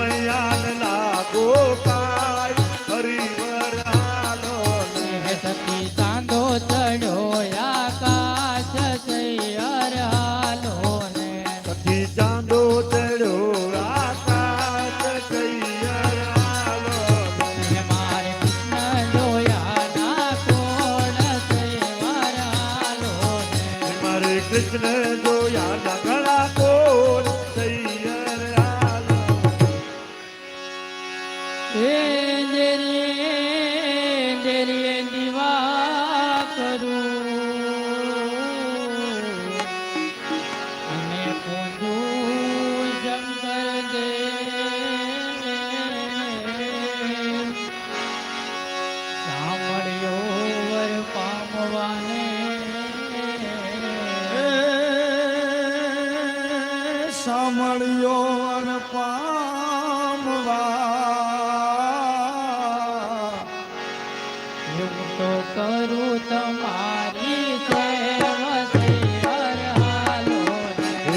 રમૈયાન લાગો પાય હરિવરાનો ને સતી સાંધો ચડ્યો આકાશ સૈયર હાલો ને સતી ચાંદો ચડ્યો આકાશ કૃષ્ણ જોયા ના કોણ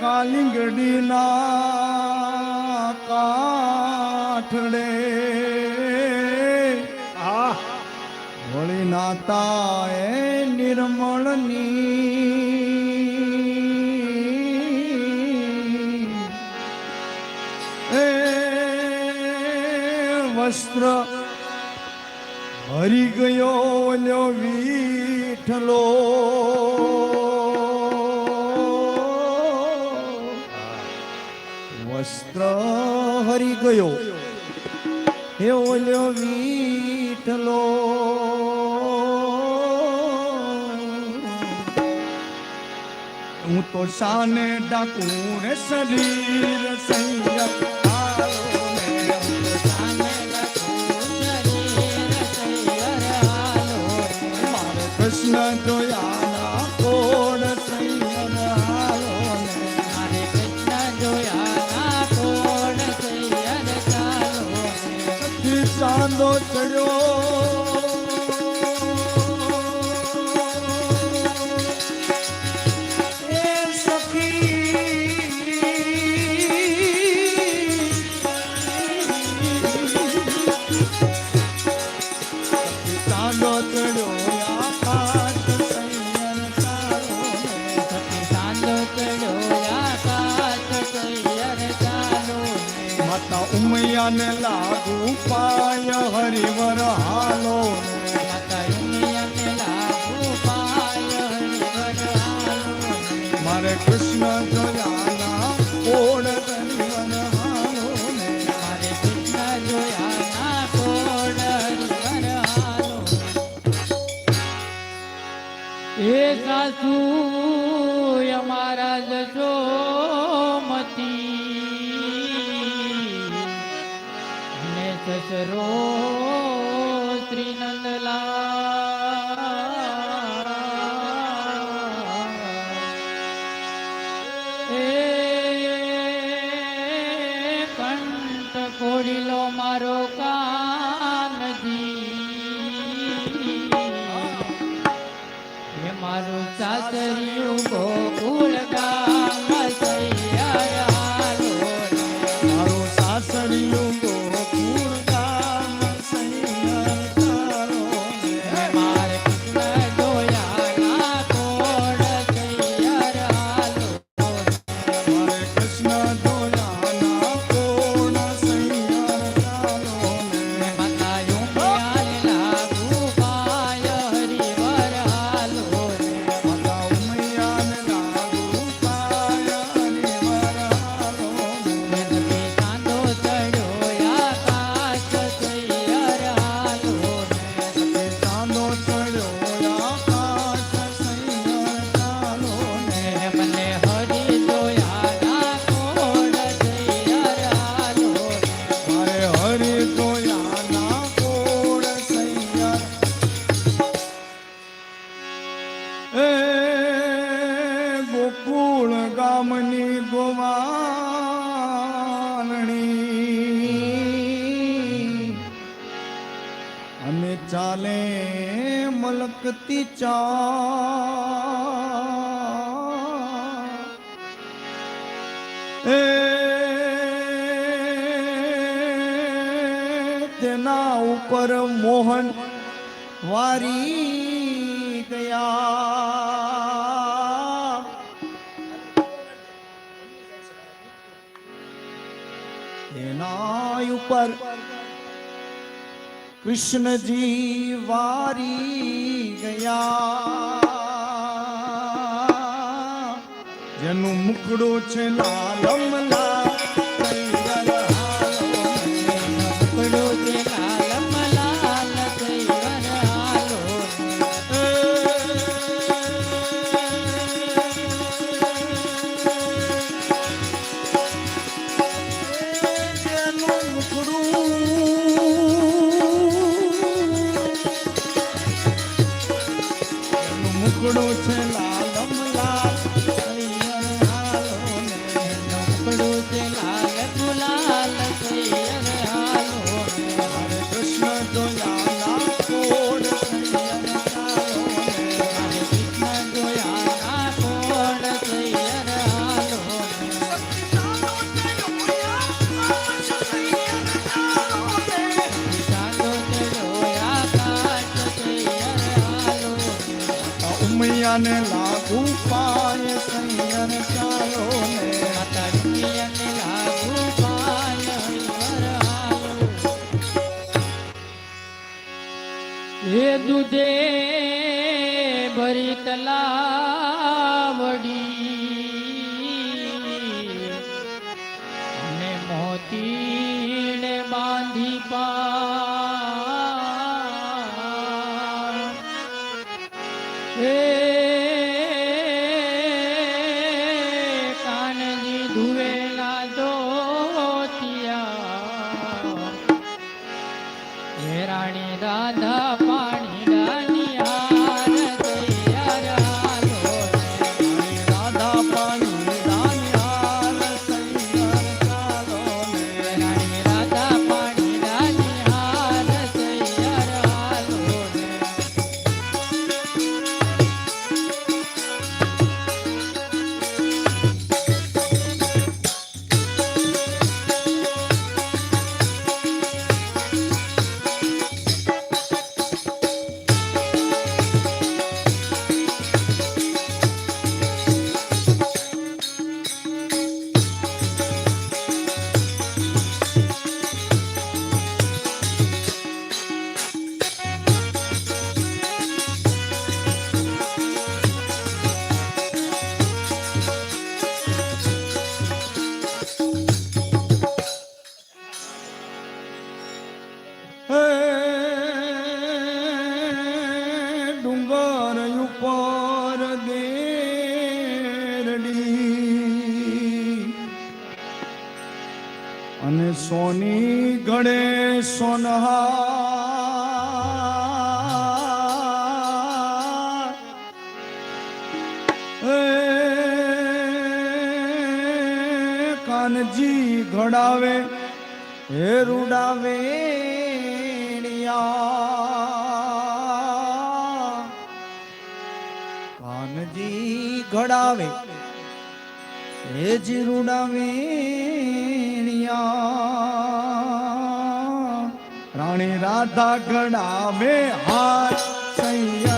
કાલિંગડીના કાઠડે. આ વળી નાતા એ નિર્મળની એ વસ્ત્ર હરી ગયો લ્યો વીઠલો. વસ્ત્ર હરી ગયો. હે ઓલ્યો વીટલો. હું તો શાને ડાકું શરીર સંયમ ચાંદો ઉમૈયાને લાગુ પાય, હરિવર હાલો. મારે કૃષ્ણ જોયાના ઓડ હરિવર હાલો મારે કૃષ્ણ જોયાના કોણ હરિવર હાલો એ સાસુ ને ચાલે મલકતી ચા એ તેના ઉપર મોહન વારી ગયા એના ઉપર કૃષ્ણજી વારી ગયા. જેનું મુકડો છે લાલમ ઉમૈયાને લાગુ પાય સૈયર ચાલો ને. માતા દુનિયાને લાગુ પાય હે દૂધે ભરી તલાવડી. અને મોતીને બાંધી પા કાનજી ઘડાવે હે રૂડાવે કાનજી ઘડાવે હે જી રૂડાવે રાણી રાધા ઘડાવે હાથ સૈયર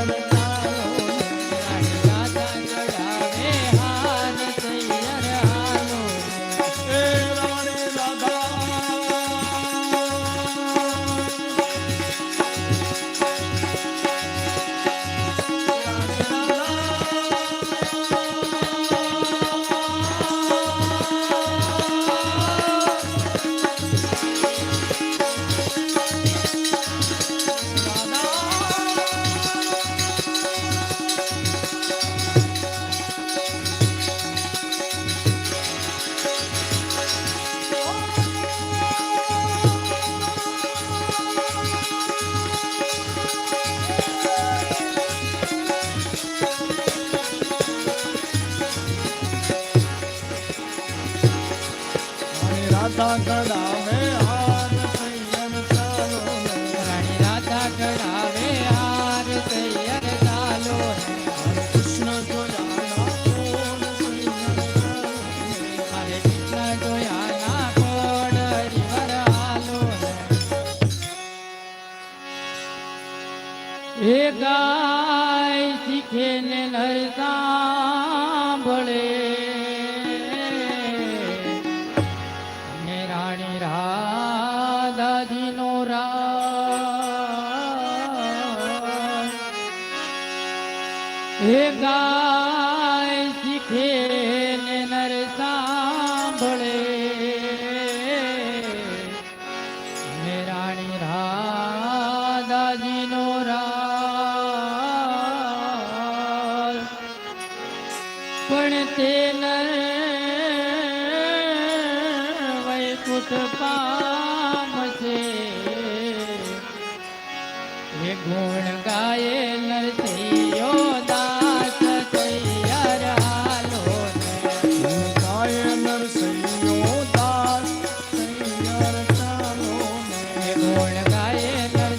Lankana, નો રા હે ગાય શીખે ને નર સાંભળે. ને રાણી રાધાજી નો રા પણ તે નર